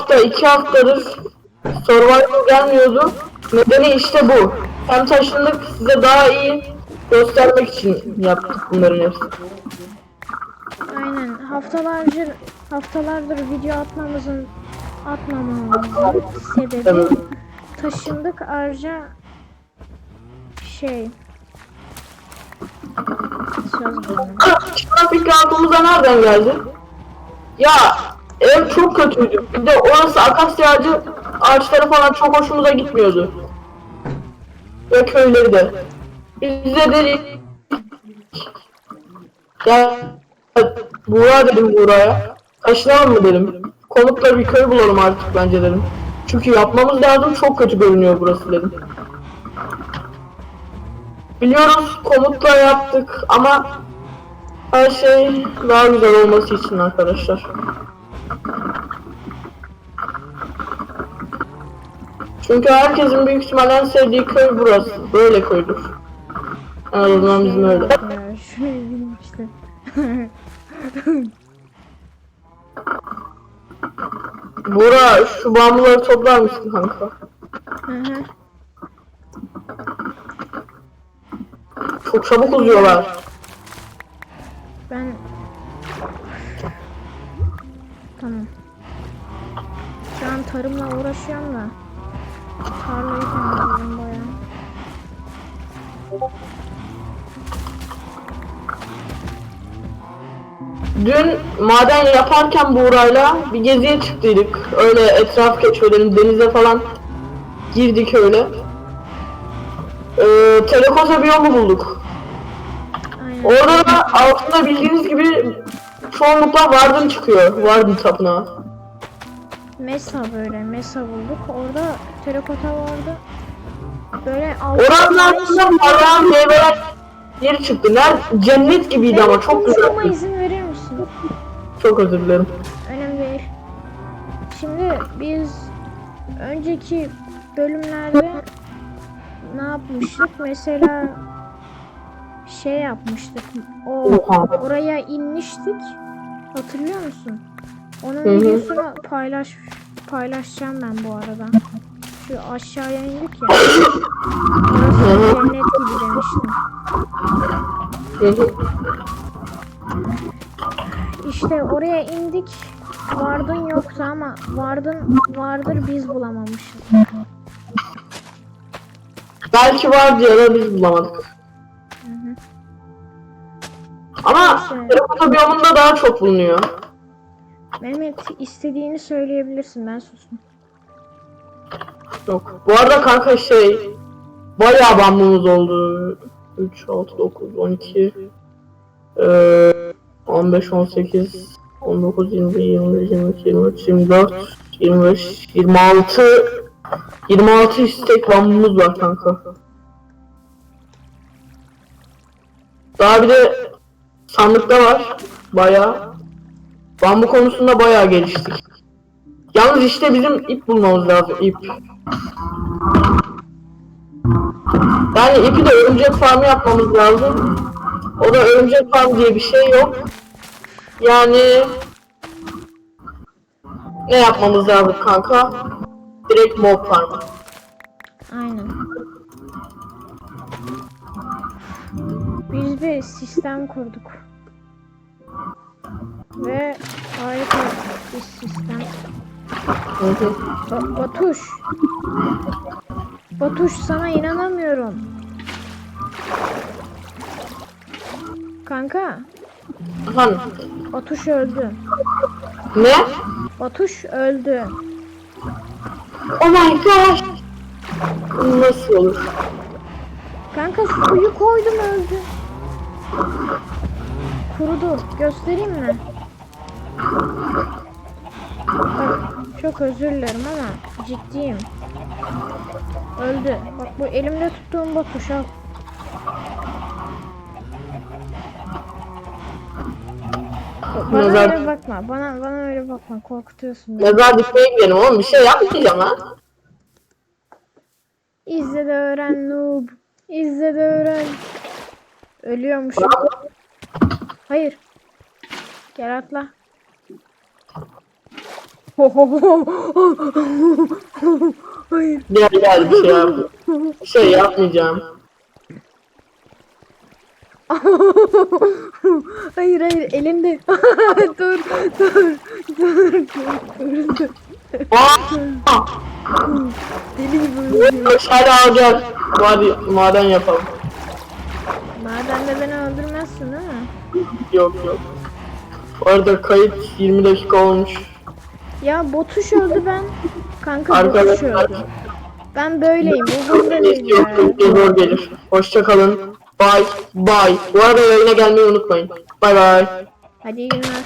hafta, iki haftadır Survivor gelmiyordu. Nedeni işte bu. Hem taşındık size daha iyi göstermek için yaptık bunların hepsini. Aynen. Haftalardır haftalardır video atmamızın atmamamızın sebebi taşındık ayrıca şey söz buldum. Çıkan fikri aklımıza nereden geldi? Ya ev çok kötüydü. Bir de orası akasya ağacı ağaçları falan çok hoşumuza gitmiyordu. Ve köyleri de. Biz de dedik. Ya Buğra dedim Buğra'ya. Taşınalım mı dedim. Konukla bir köy bulalım artık bence dedim. Çünkü yapmamız lazım çok kötü görünüyor burası dedim. Biliyoruz komutla yaptık ama her şey daha güzel olması için arkadaşlar. Çünkü herkesin büyük ihtimalle en sevdiği köy burası. Böyle köydür. En azından bizim öyle. Ya, şöyle bileyim işte. Bura şu bambuları toplar mısın kanka? Hı hı. Çok çabuk uzuyorlar. Ben Tamam. Şu an tarımla uğraşıyorum da tarlayı temizledim bayağı. Dün maden yaparken Buğra'yla bir geziye çıktıydık. Öyle etraf keşfedelim denize falan girdik öyle. Ee, Telekoza biyomu bulduk. Aynen. Orada da altında bildiğiniz gibi çoğunlukla Vardın çıkıyor. Vardın tapınağı. Mesa böyle mesa bulduk. Orada terakota vardı. Böyle Oranın altında Vardın meyveler yeri çıktı. Nerede? Cennet gibiydi ama çok Konuşmama güzeldi. izin verir misin? Çok özür dilerim. Önemli değil. Şimdi biz önceki bölümlerde ne yapmıştık? Mesela şey yapmıştık. O Oha. oraya inmiştik. Hatırlıyor musun? Onun Hı hı. videosunu paylaş paylaşacağım ben bu arada. Şu aşağıya indik ya. Orası cennet gibi demiştim. İşte oraya indik. Vardın yoktu ama vardın vardır biz bulamamışız. Belki vardı ya da biz bulamadık. Ama Neyse. Telekoza biyomunda daha çok bulunuyor. Mehmet istediğini söyleyebilirsin ben sustum. Yok. Bu arada kanka şey bayağı bambumuz oldu. 3, 6, 9, 12 eee 15, 18 19, 20, 21, 22, 23, 24 25, 26 26 istek bambumuz var kanka. Daha bir de sandıkta var. Bayağı. Bambu konusunda bayağı geliştik. Yalnız işte bizim ip bulmamız lazım ip. Yani ipi de örümcek farmı yapmamız lazım. O da örümcek farm diye bir şey yok. Yani ne yapmamız lazım kanka? Direkt mob farmı. Aynen. Biz bir sistem kurduk. Ve harika bir sistem. Ba- Batuş. Batuş sana inanamıyorum. Kanka, Efendim? Batuş öldü. Ne? Batuş öldü. Oh my gosh! Nasıl olur? Kanka suyu koydum öldü. Kurudu. Göstereyim mi? Bak, çok özür dilerim ama ciddiyim. Öldü. Bak bu elimde tuttuğum Batuş al. Bana Mezar- öyle bakma. Bana bana öyle bakma. Korkutuyorsun beni. Mezar dikmeye gidelim oğlum bir şey yapmayacağım lan. İzle de öğren noob. İzle de öğren. Ölüyormuşum. Hayır. Gel atla. Hayır. Gel gel bir şey yap. Bir şey yapmayacağım. hayır hayır elimde. dur dur dur dur dur! Deli gibi uyuyor. Hadi al gel. Hadi maden yapalım. De beni öldürmezsin değil mi? Yok yok. Bu arada kayıt 20 dakika olmuş. Ya botuş öldü ben. Kanka botuş Arkadaşlar öldü. Ben böyleyim. Bu ne değil istiyorsun? ya. Zor gelir. Hoşça kalın. Bye. Bye. Bu arada yayına gelmeyi unutmayın. Bye bye. Hadi iyi günler.